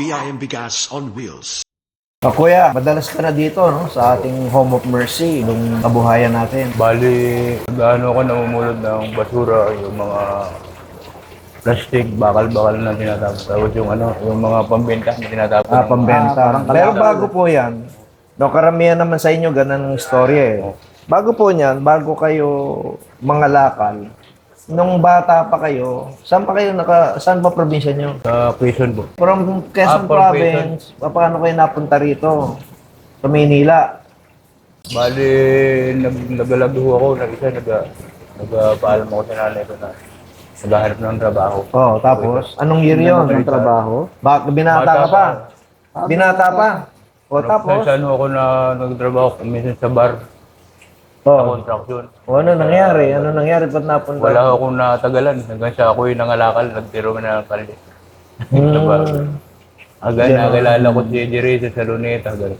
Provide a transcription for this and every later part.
BIM Bigas on Wheels. Ah, kuya, madalas ka na dito, no? Sa ating Home of Mercy, nung kabuhayan natin. Bali, gaano ako namumulot ng basura, yung mga plastic, bakal-bakal na tinatapos. Tapos yung ano, yung mga pambenta na tinatapos. Ah, pambenta. Ah, Pero bago po yan, no, karamihan naman sa inyo, ganun ang istorya eh. Bago po niyan, bago kayo mga lakal, nung bata pa kayo, saan pa kayo naka, saan pa probinsya nyo? Sa Quezon po. From Quezon Ah, from Province, paano kayo napunta rito? Sa Maynila. Bali, nag nagalabo ako, nag isa, nag nagpaalam ako sa nanay ko na naghahanap ng trabaho. Oh, tapos, anong year yun? Ng trabaho. Ba, binata ka pa? Binata pa? O, tapos? Sa ano ako na nagtrabaho, minsan sa bar, sa Oh, construction. o, ano nangyari? Ano nangyari? Ba't napunta? Wala akong natagalan. Hanggang sa ako'y nangalakal, nagtiro na ng kalye. Sa bar. Hmm. Hanggang nakilala ko si Jerry sa Luneta. ganun.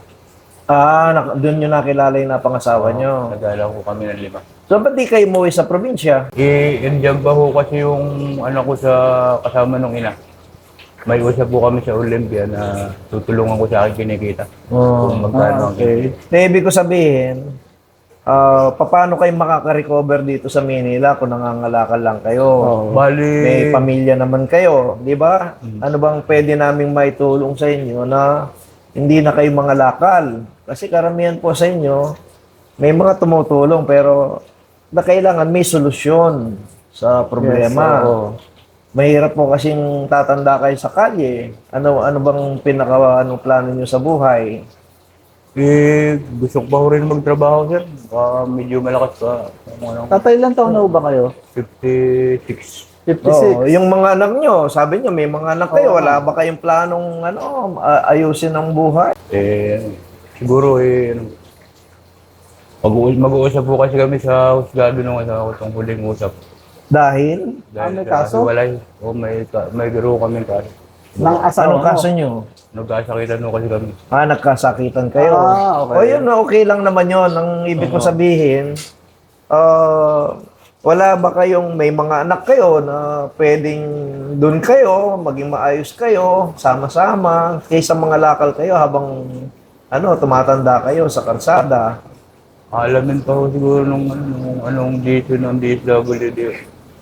Ah, nak- doon nyo nakilala yung napangasawa nyo. Nagala ko kami ng lima. So, ba't di kayo umuwi sa probinsya? Eh, endiyan pa ho kasi yung anak ko sa kasama nung ina. May usap po kami sa Olympia na tutulungan ko sa akin kinikita. Oh, Kung magkano ang okay. Na ibig ko sabihin, ah, paano kayo makaka-recover dito sa Manila kung nangangalakal lang kayo? Bali, May pamilya naman kayo, di ba? Ano bang pwede naming maitulong sa inyo na hindi na kayo mga lakal? Kasi karamihan po sa inyo, may mga tumutulong pero na kailangan may solusyon sa problema. Yes, oo. Mahirap po kasing tatanda kayo sa kalye. Ano ano bang pinaka anong plano niyo sa buhay? Eh, gusto ko pa ho rin magtrabaho, sir. Baka medyo malakas pa. Ano, Tatay lang taon na ba kayo? 56. 56. Oo, yung mga anak nyo, sabi nyo may mga anak kayo, wala ba kayong planong ano a- ayusin ang buhay? Eh, siguro eh, ano, mag- mag-uusap po kasi kami sa husgado nung asawa ko itong huling usap. Dahil Ah, may sa kaso? hiwalay. O may, ka- may garo kami kaso. Nang asawa anong mo? kaso nyo? Nagkasakitan mo kasi kami. Ah, nagkasakitan kayo. Ah, okay. O yun, okay lang naman yun. Ang ibig ko sabihin, ah, wala ba kayong may mga anak kayo na pwedeng doon kayo, maging maayos kayo, sama-sama, kaysa mga lakal kayo habang ano, tumatanda kayo sa karsada. Alamin pa ko siguro nung, ano, nung anong dito ng DSWD.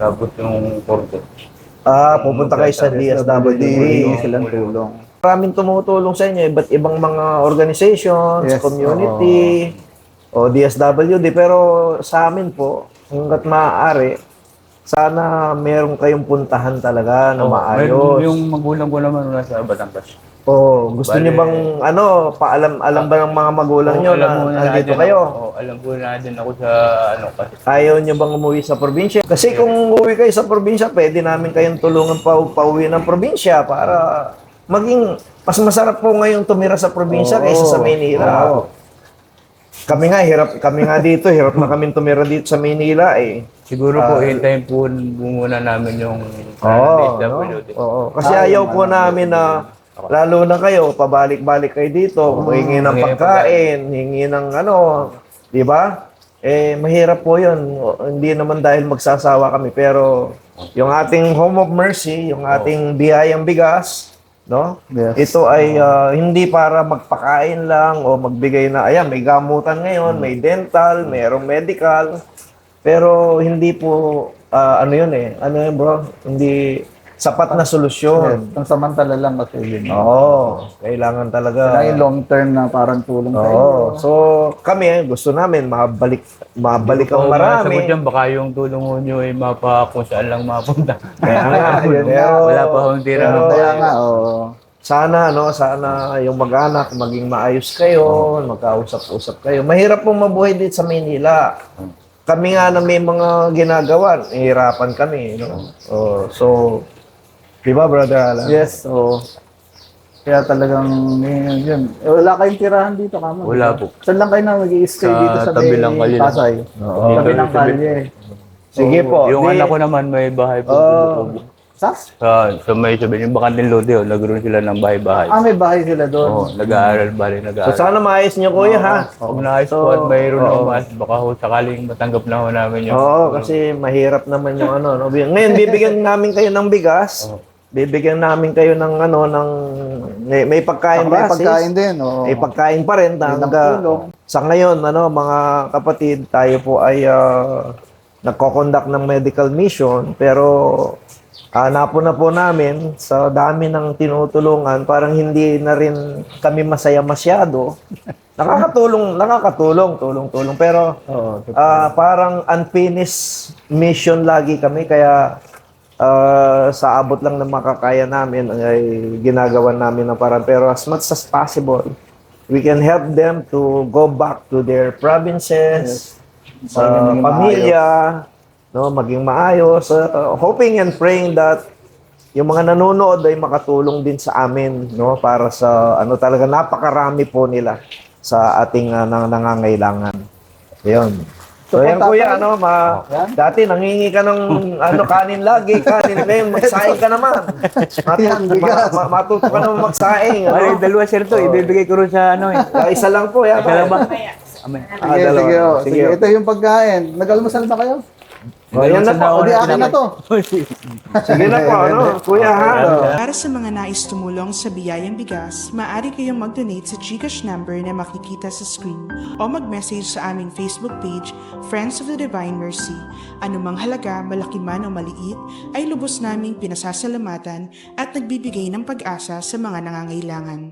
Tapos yung korte. Ah, pupunta kayo sa DSWD. Hindi silang tulong. Maraming tumutulong sa inyo, iba't ibang mga organizations, Yes, community, o DSWD. Pero sa amin po, hanggat maaari, sana meron kayong puntahan talaga na Oh, maayos. Yung magulang ko naman nasa Batangas. O, gusto Bale- niyo bang, ano, paalam alam ba ng mga magulang niyo alam na nandito kayo? Ako, oh, alam ko na din ako sa ano kasi. Ayaw niyo bang umuwi sa probinsya? Kasi kung umuwi kayo sa probinsya, pwede namin kayong tulungan pa pauwi ng probinsya para maging mas masarap po ngayon tumira sa probinsya kaysa sa Manila. Kami nga hirap kami nga dito, hirap na kami tumira dito sa Manila eh. Siguro po, hintayin po muna namin yung Oo, ano, no? Oo. Kasi ayaw po namin na lalo na kayo, pabalik-balik kayo dito, ng hingi ng pagkain, hingi ng ano, di ba? Eh, mahirap po yun. O, Hindi naman dahil magsasawa kami, pero yung ating Home of Mercy, yung ating biyayang bigas, no? Yes. Ito ay ah, hindi para magpakain lang o magbigay na, ayan, may gamutan ngayon, may dental, mayroong medical, pero hindi po, ah, ano yun eh, ano yun bro, hindi sapat na Yes. solusyon. Ang samantala lang kasi yun. Oo, kailangan talaga. Kailangan long term na parang tulong sa inyo. Oo, so kami, gusto namin mabalik, mabalik ang Kung marami. masagot yan, baka yung tulong nyo ay mapa kung saan lang mapunta. Kaya nga, Yun pero, Wala pa akong tira pero, ng Kaya nga, oo. sana no sana yung mag-anak maging maayos kayo, magkausap-usap kayo. Mahirap pong mabuhay dito sa Manila. Kami nga na may mga ginagawa, hirapan kami, no. Oh, so Di ba, brother Alan? Yes, oo. Kaya talagang yun, yun. Eh, wala kayong tirahan dito, kamo. Wala po. Saan lang kayo na mag-i-stay Sa dito sa tabi may lang kalye lang. Pasay? Oo. Tabi ng kalye. Sige po. Yung di- anak ko naman may bahay po. Oh. Sas? Sa, sa may sabi, yung bakanting lote, oh, nagkaroon sila ng bahay-bahay. Ah, may bahay sila doon. Oo, nag-aaral ba rin, So nag-aaral. sana maayos niyo kuya ha. Pag naayos po at mayroon na umas, baka ho sakaling matanggap na ho namin yung... Oo, kasi mahirap naman yung ano. No? Ngayon, bibigyan namin kayo ng bigas. Bibigyan namin kayo ng ano ng may, may pagkain Saka may pagkain din. Oo. May pagkain pa rin hangga- sa ngayon ano mga kapatid tayo po ay uh, nagko-conduct ng medical mission pero hanapon na po namin sa dami ng tinutulungan parang hindi na rin kami masaya masyado nakakatulong nakakatulong tulong tulong pero Oo. Ah, parang unfinished mission lagi kami kaya ah, sa abot lang ng makakaya namin ay ginagawa namin ng parang pero as much as possible we can help them to go back to their provinces sa Maging pamilya no maging maayos Ah, hoping and praying that yung mga nanonood ay makatulong din sa amin no para sa ano talaga napakarami po nila sa ating uh, nang nangangailangan. Ayun. So, So, yan kuya, ano, ma, Yan. dati nangingi ka ng ano, kanin lagi, kanin. Ngayon, magsaing ka naman. Matu- Yan, bigas. ma- ma- matuto ka naman magsaing. Ay, Ano? dalawa sir to. Ibibigay ko rin sa ano eh. Ah, isa lang po, yan. Isa lang ba? Amen. Ah, Sige, dalawa. sige, oh. Sige. sige. Ito yung pagkain. Nag-almusal ba kayo? O, yan na po. O di akin na to. Sige na po, ano, kuya, ha? Para sa mga nais tumulong sa biyayang bigas, maaari kayong mag-donate sa Gcash number na makikita sa screen o mag-message sa aming Facebook page, Friends of the Divine Mercy. Anumang halaga, malaki man o maliit, ay lubos naming pinasasalamatan at nagbibigay ng pag-asa sa mga nangangailangan.